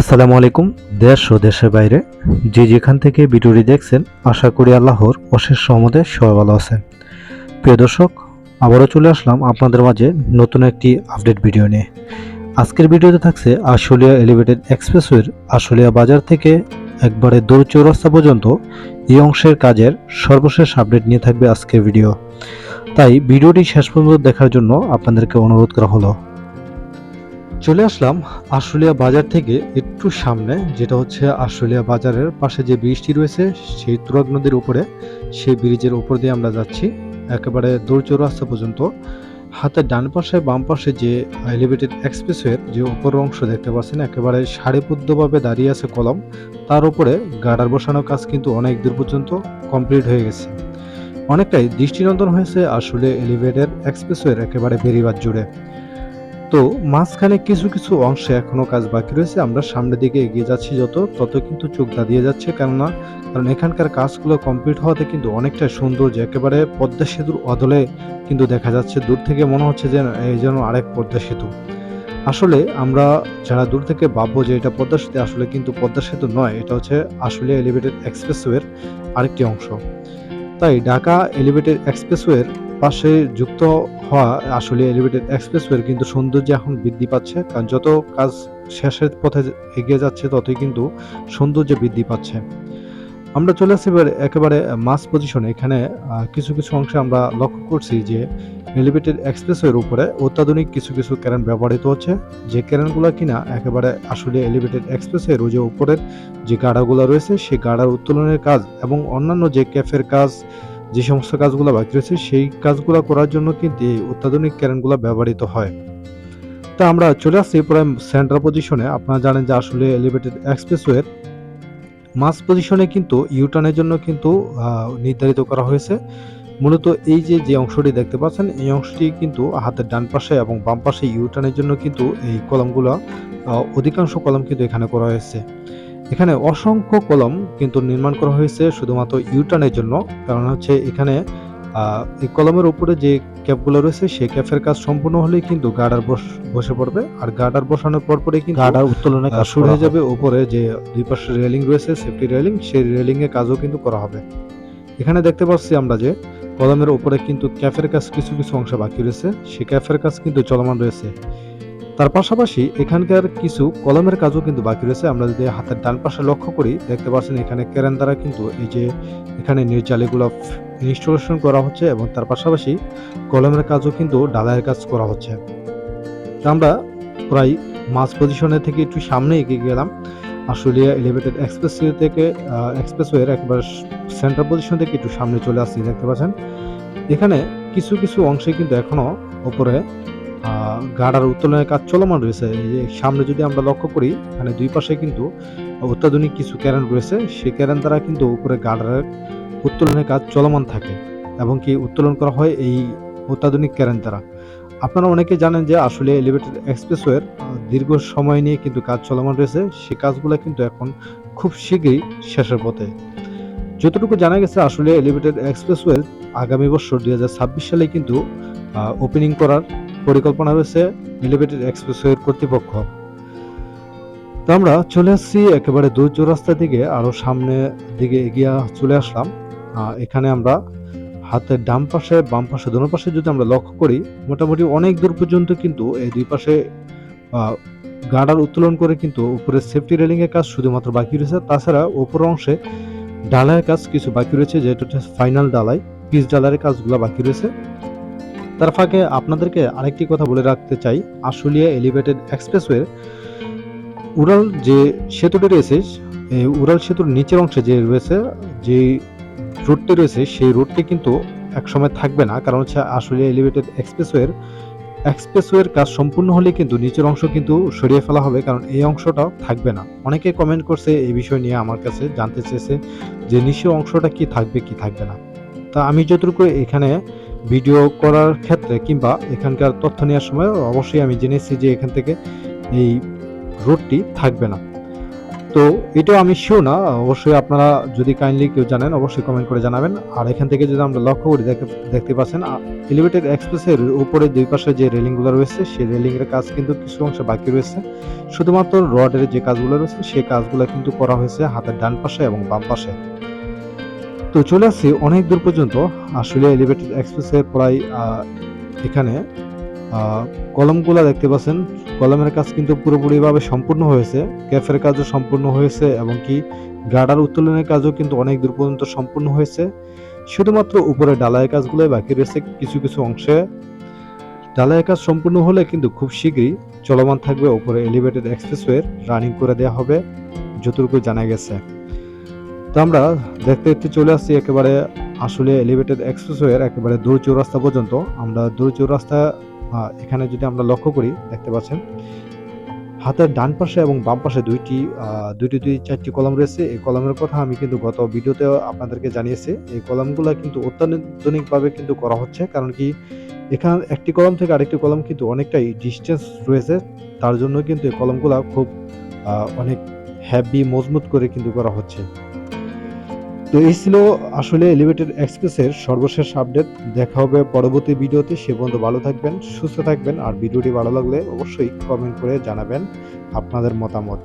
আসসালামু আলাইকুম, দেশ ও দেশের বাইরে। যে যেখান থেকে ভিডিওটি দেখছেন, আশা করি আল্লাহর অশেষ সহমতে সবাই ভালো আছেন। প্রিয় দর্শক, আবারও চলে আসলাম আপনাদের মাঝে নতুন একটি আপডেট ভিডিও নিয়ে। আজকের ভিডিওতে থাকছে আশুলিয়া এলিভেটেড এক্সপ্রেসওয়ের আশুলিয়া বাজার থেকে একবারে দূর চৌরাস্তা পর্যন্ত এই অংশের কাজের সর্বশেষ আপডেট নিয়ে থাকবে আজকের ভিডিও। তাই ভিডিওটি শেষ পর্যন্ত দেখার জন্য আপনাদেরকে অনুরোধ করা হলো। চলে আসলাম আশুলিয়া বাজার থেকে একটু সামনে, যেটা হচ্ছে আশুলিয়া বাজারের পাশে যে ব্রিজটি রয়েছে, সেই তুরাগ নদীর উপরে। সেই ব্রিজের উপর দিয়ে আমরা যাচ্ছি, একেবারে দূর রাস্তা পর্যন্ত। হাতের ডান পাশে, বাম পাশে যে এলিভেটেড এক্সপ্রেসওয়ের যে উপর অংশ দেখতে পাচ্ছেন, একেবারে সারিবদ্ধভাবে দাঁড়িয়ে আছে কলম। তার উপরে গার্ডার বসানোর কাজ কিন্তু অনেক দূর পর্যন্ত কমপ্লিট হয়ে গেছে। অনেকটাই দৃষ্টিনন্দন হয়েছে আসলে এলিভেটেড এক্সপ্রেসওয়ের একেবারে বেরিবাদ জুড়ে। তো মাঝখানে কিছু কিছু অংশে এখনও কাজ বাকি রয়েছে, আমরা সামনের দিকে এগিয়ে যাচ্ছি যত, তত কিন্তু চোখ দাঁড়িয়ে যাচ্ছে, কেননা কারণ এখানকার কাজগুলো কমপ্লিট হওয়াতে কিন্তু অনেকটা সুন্দর যে একেবারে পদ্মা সেতুর অদলে কিন্তু দেখা যাচ্ছে। দূর থেকে মনে হচ্ছে যে এই যেন আরেক পদ্মা সেতু। আসলে আমরা যারা দূর থেকে ভাববো যে এটা পদ্মা সেতু, আসলে কিন্তু পদ্মা সেতু নয়, এটা হচ্ছে আসলে এলিভেটেড এক্সপ্রেসওয়ের আরেকটি অংশ। তাই ঢাকা এলিভেটেড এক্সপ্রেসওয়ের পাশে যুক্ত হওয়া আসলে এলিভেটেড এক্সপ্রেসওয়ের কিন্তু সৌন্দর্য এখন বৃদ্ধি পাচ্ছে। কারণ যত কাজ শেষের পথে এগিয়ে যাচ্ছে, ততই কিন্তু সৌন্দর্য বৃদ্ধি পাচ্ছে। আমরা চলে আসছি এবার একেবারে মাস পজিশনে এখানে কিছু কিছু অংশে আমরা লক্ষ্য করছি যে এলিভেটেড এক্সপ্রেসওয়ের উপরে অত্যাধুনিক কিছু কিছু ক্যারেন ব্যবহৃত হচ্ছে। যে ক্যারেনগুলো কিনা একেবারে আসলে এলিভেটেড এক্সপ্রেসওয়ের যে উপরের যে গাড়াগুলো রয়েছে সেই গাড়ার উত্তোলনের কাজ এবং অন্যান্য যে ক্যাফের কাজ যে সমস্ত কাজগুলো বাকি রয়েছে, সেই কাজগুলো করার জন্য কিন্তু এই অত্যাধুনিক ক্যারেনগুলো ব্যবহৃত হয়। তা আমরা চলে আসছি প্রায় সেন্ট্রাল পজিশনে আপনারা জানেন যে আসলে এলিভেটেড এক্সপ্রেসওয়ের মাস পজিশনে কিন্তু ইউটার্নের জন্য কিন্তু নির্ধারিত করা হয়েছে। মূলত এই যে যে অংশটি দেখতে পাচ্ছেন, এই অংশটি কিন্তু হাতের ডান পাশে এবং বাম পাশে ইউটার্নের জন্য কিন্তু এই কলমগুলো অধিকাংশ কলম কিন্তু এখানে করা হয়েছে। এখানে অসংখ্য কলম কিন্তু নির্মাণ করা হয়েছে শুধুমাত্র ইউটার্নের জন্য কারণ হচ্ছে এখানে এই কলমের উপরে যে ক্যাপগুলো রয়েছে সেই ক্যাপের কাজ সম্পূর্ণ হলেই কিন্তু গার্ডার বসে পড়বে। আর গার্ডার বসানোর পর পরে কিন্তু গার্ডার উত্তোলনের কাজ শুরু হয়ে যাবে উপরে যে দুই পাশে রেলিং রয়েছে সেফটি রেলিং সেই রেলিং এর কাজও কিন্তু করা হবে। এখানে দেখতে পাচ্ছি আমরা যে কলমের উপরে কিন্তু ক্যাফের কাজ কিছু কিছু অংশ বাকি রয়েছে। সেই ক্যাফের কাজ কিন্তু চলমান রয়েছে। তার পাশাপাশি এখানকার কিছু কলমের কাজও কিন্তু বাকি রয়েছে। আমরা যদি হাতের ডান পাশে লক্ষ্য করি, দেখতে পাচ্ছেন এখানে কেরান দ্বারা কিন্তু এই যে এখানে নির্জালিগুলো ইনস্টলেশন করা হচ্ছে এবং তার পাশাপাশি কলমের কাজও কিন্তু ডালাইয়ের কাজ করা হচ্ছে। আমরা প্রায় মাঝ পজিশনে থেকে একটু সামনে এগিয়ে গেলাম। আশুলিয়া এলিভেটেড এক্সপ্রেস থেকে এক্সপ্রেসওয়ের একবার সেন্টার পজিশন থেকে একটু সামনে চলে আসছি, দেখতে পাচ্ছেন। এখানে কিছু কিছু অংশে কিন্তু এখনও উপরে গাড়ার উত্তোলনের কাজ চলমান রয়েছে। সামনে যদি আমরা লক্ষ্য করি এখানে দুই পাশে কিন্তু অত্যাধুনিক কিছু ক্যারেন রয়েছে। সেই ক্যারেন দ্বারা কিন্তু উপরে গার্ডারের উত্তোলনের কাজ চলমান থাকে এবং কি উত্তোলন করা হয় এই অত্যাধুনিক ক্যারেন দ্বারা। আপনারা অনেকে জানেন যে আসলে এলিভেটেড এক্সপ্রেসওয়ের দীর্ঘ সময় নিয়ে কিন্তু কাজ চলমান রয়েছে। সেই কাজগুলো কিন্তু এখন খুব শীঘ্রই শেষের পথে। যতটুকু জানা গেছে, আসলে এলিভেটেড এক্সপ্রেসওয়ে আগামী বছর দুই হাজার ছাব্বিশ সালে কিন্তু ওপেনিং করার পরিকল্পনা রয়েছে এলিভেটেড এক্সপ্রেসওয়ের কর্তৃপক্ষ। তো আমরা চলে আসছি একেবারে দূর চৌরাস্তা দিকে, আরও সামনে দিকে এগিয়ে চলে আসলাম। এখানে আমরা হাতের ডান পাশে, বাম পাশে, দোনো পাশে যদি আমরা লক্ষ্য করি, মোটামুটি অনেক দূর পর্যন্ত কিন্তু এই দুই পাশে গার্ডার উত্তোলন করে কিন্তু উপরে সেফটি রেলিং এর কাজ শুধুমাত্র বাকি রয়েছে। তাছাড়া উপর অংশে ডালাইয়ের কাজ কিছু বাকি রয়েছে, যেটা হচ্ছে ফাইনাল ডালাই পিস ডালাইয়ের কাজগুলো বাকি রয়েছে। তার ফাঁকে আপনাদেরকে আরেকটি কথা বলে রাখতে চাই। আশুলিয়া এলিভেটেড এক্সপ্রেসওয়ে উড়াল যে সেতুটি রয়েছে এই উড়াল সেতুর নিচের অংশে যে রয়েছে, যে রোডটি রয়েছে, সেই রোডটি কিন্তু একসময় থাকবে না। কারণ হচ্ছে আসলে এলিভেটেড এক্সপ্রেসওয়ের এক্সপ্রেসওয়ের কাজ সম্পূর্ণ হলে কিন্তু নিচের অংশ কিন্তু সরিয়ে ফেলা হবে, কারণ এই অংশটা থাকবে না। অনেকে কমেন্ট করছে এই বিষয় নিয়ে আমার কাছে জানতে চেয়েছে যে নিচের অংশটা কি থাকবে কি থাকবে না। তা আমি যতটুকু এখানে ভিডিও করার ক্ষেত্রে কিংবা এখানকার তথ্য নেওয়ার সময় অবশ্যই আমি জেনেছি যে এখান থেকে এই রোডটি থাকবে না। তো এটাও আমি শিও না, অবশ্যই আপনারা যদি কাইন্ডলি কেউ জানেন, অবশ্যই কমেন্ট করে জানাবেন। আর এখান থেকে যদি আমরা লক্ষ্য করি, দেখে- দেখতে পাচ্ছেন এলিভেটেড এক্সপ্রেসের উপরে দুই পাশে যে রেলিংগুলো রয়েছে, সেই রেলিং এর কাজ কিন্তু কিছু অংশ বাকি রয়েছে। শুধুমাত্র রডের যে কাজগুলো রয়েছে, সেই কাজগুলো কিন্তু করা হয়েছে হাতের ডান পাশে এবং বাম পাশে। তো চলে আসছি অনেক দূর পর্যন্ত। আসলে এলিভেটেড এক্সপ্রেসের প্রায় এখানে কলমগুলো দেখতে পাচ্ছেন। কলমের কাজ কিন্তু পুরোপুরিভাবে সম্পূর্ণ হয়েছে। ক্যাফের কাজও সম্পূর্ণ হয়েছে এবং কি গার্ডার উত্তোলনের কাজও কিন্তু অনেক দূর পর্যন্ত সম্পূর্ণ হয়েছে। শুধুমাত্র উপরে ডালাইয়ের কাজগুলোই বাকি রয়েছে কিছু কিছু অংশে। ডালাইয়ের কাজ সম্পূর্ণ হলে কিন্তু খুব শীঘ্রই চলমান থাকবে উপরে এলিভেটেড এক্সপ্রেসওয়ের রানিং করে দেওয়া হবে যতটুকু জানা গেছে। তো আমরা দেখতে দেখতে চলে আসছি একেবারে আসলে এলিভেটেড এক্সপ্রেসওয়ের একেবারে দূর চৌরাস্তা পর্যন্ত। আমরা দূর চৌরাস্তা এখানে যদি আমরা লক্ষ্য করি, দেখতে পাচ্ছেন, হাতের ডান পাশে এবং বাম পাশে দুইটি দুইটি, দুই, চারটি কলম রয়েছে। এই কলমের কথা আমি কিন্তু গত ভিডিওতে আপনাদেরকে জানিয়েছি। এই কলমগুলো কিন্তু অত্যাধুনিকভাবে কিন্তু করা হচ্ছে, কারণ কি এখানে, একটি কলম থেকে আরেকটি কলম কিন্তু অনেকটাই ডিস্টেন্স রয়েছে। তার জন্য কিন্তু এই কলমগুলো খুব অনেক হ্যাভি মজবুত করে কিন্তু করা হচ্ছে। তো এই ছিল আসলে এলিভেটেড এক্সপ্রেসের সর্বশেষ আপডেট দেখা হবে পরবর্তী ভিডিওতে। সে পর্যন্ত ভালো থাকবেন, সুস্থ থাকবেন। আর ভিডিওটি ভালো লাগলে অবশ্যই কমেন্ট করে জানাবেন আপনাদের মতামত।